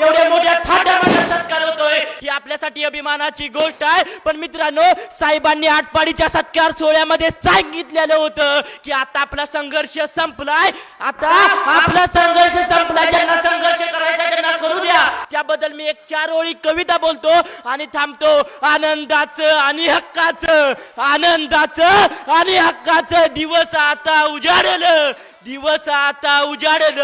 एवढ्या मोठ्या थाटामाटात सत्कार होतोय. ही आपल्यासाठी अभिमानाची गोष्ट आहे. पण मित्रांनो साहेबांनी आटपाडीच्या सत्कार सोहळ्यामध्ये सांगितलेलं होतं की आता आपला संघर्ष संपलाय. आता आपला संघर्ष संपलाय. ज्यांना संघर्ष त्याबद्दल मी एक चार ओळी कविता बोलतो आणि थांबतो. आनंदाचं आणि हक्काचं आनंदाचं आणि हक्काचं. दिवस आता उजाडल दिवस आता उजाडल.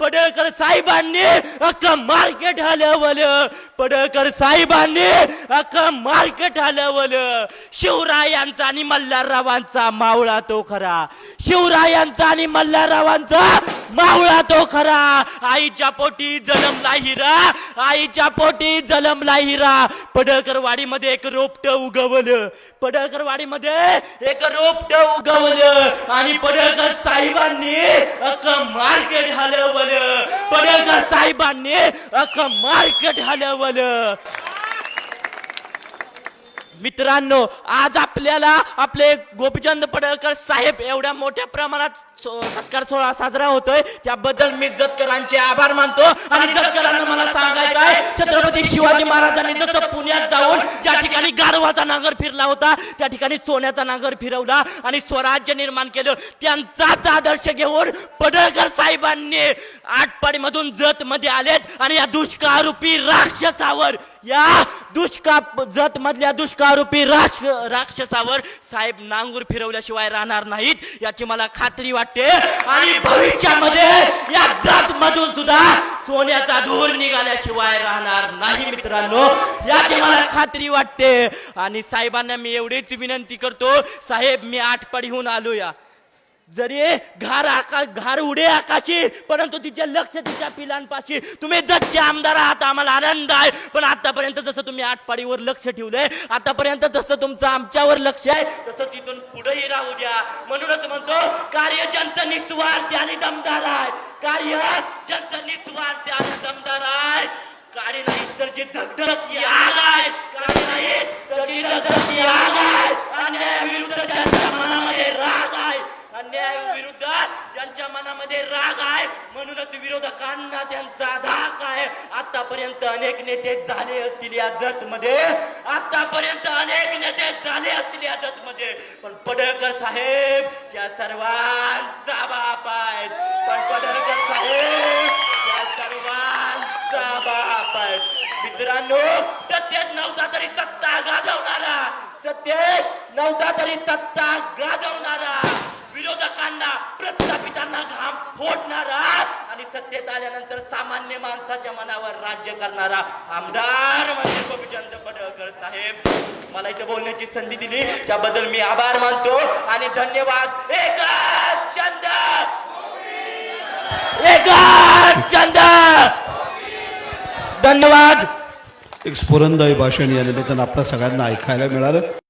पडळकर साहेबांनी अख्खं मार्केट हलवलं. पडळकर साहेबांनी अख्खं मार्केट हलवलं. शिवरायांचा आणि मल्हाररावांचा मावळा तो खरा. शिवरायांचा आणि मल्हाररावांचा मावळा तो खरा. आईच्या पोटी जलमला हिरा आईच्या पोटी जलमला हिरा पडळकरवाडीमध्ये एक रोपट उगवलं. पडळकरवाडीमध्ये एक रोपट उगवलं. आणि पडळकर साहेबांनी अख्खं मार्केट हलवलं. पडळकर साहेबांनी अख मार्केट हलवलं. मित्रांनो आज आपल्याला आपले गोपीचंद पडळकर साहेब एवढ्या मोठ्या प्रमाणात सत्कार सोहळा साजरा होतोय. त्याबद्दल मी जतकरांचे आभार मानतो. आणि जतकरांना मला छत्रपती शिवाजी महाराजांनी जसं पुण्यात जाऊन ज्या ठिकाणी गारवाचा नांगर फिरला होता त्या ठिकाणी सोन्याचा नांगर फिरवला आणि स्वराज्य निर्माण केलं. त्यांचाच आदर्श घेऊन पडळकर साहेबांनी आटपाडीमधून जत मध्ये आलेत आणि या दुष्काळरूपी राक्षसावर या दुष्काळ जत मधल्या दुष्काळरूपी राक्ष राक्षसावर साहेब नांगूर फिरवल्याशिवाय राहणार नाहीत याची मला खात्री वाटते. आणि भविष्यामध्ये या जत मधून सुद्धा सोन्याचा धूर निघाल्याशिवाय राहणार नाही मित्रांनो. याची मला खात्री वाटते. आणि साहेबांना मी एवढीच विनंती करतो साहेब मी आठपाडीहून आलो या जरी घार आकाश घार उडे आकाशी परंतु तिचे लक्ष तिच्या पिलांपाशी. तुम्ही जगचे आमदार आहात आम्हाला आनंद आहे. पण आतापर्यंत जसं तुम्ही आठपाडीवर लक्ष ठेवलंय आतापर्यंत जसं तुमचं आमच्यावर लक्ष आहे तसं तिथून राहू द्या. म्हणूनच म्हणतो कार्य ज्यांचं निस्वार्थ आणि दमदार आहे. कार्य ज्यांचं निस्वार्थ आणि दमदार आहे. काळी नाही तर जी धगधगती आग आहे काळी नाही तर जी धगधगती आग आहे अन्याय विरुद्ध ज्यांच्या मनामध्ये राग आहे अन्याय विरुद्ध ज्यांच्या मनामध्ये राग आहे म्हणूनच विरोधकांना त्यांचा धाक आहे. आतापर्यंत अनेक नेते झाले असतील या जत मध्ये आतापर्यंत अनेक नेते झाले असतील या जत मध्ये पडळकर साहेब त्या सर्वांचा बाप आहेत. पण पडळकर साहेब त्या सर्वांचा बाप आहेत. मित्रांनो सत्तेत नव्हता तरी सत्ता गाजवणारा. सत्तेत नव्हता तरी सत्ता गाजवणारा. विरोधकांना प्रस्थापितांना घाम फोडणारा आणि सत्तेत आल्यानंतर सामान्य माणसाच्या मनावर राज्य करणारा आमदार म्हणजे गोपीचंद पडळकर साहेब. मला इथे बोलण्याची संधी दिली. त्याबद्दल मी आभार मानतो आणि धन्यवाद. एकच चंद एकच चंद धन्यवाद. एक स्फुरंदायी भाषण या निमित्तानं आपल्या सगळ्यांना ऐकायला मिळालं.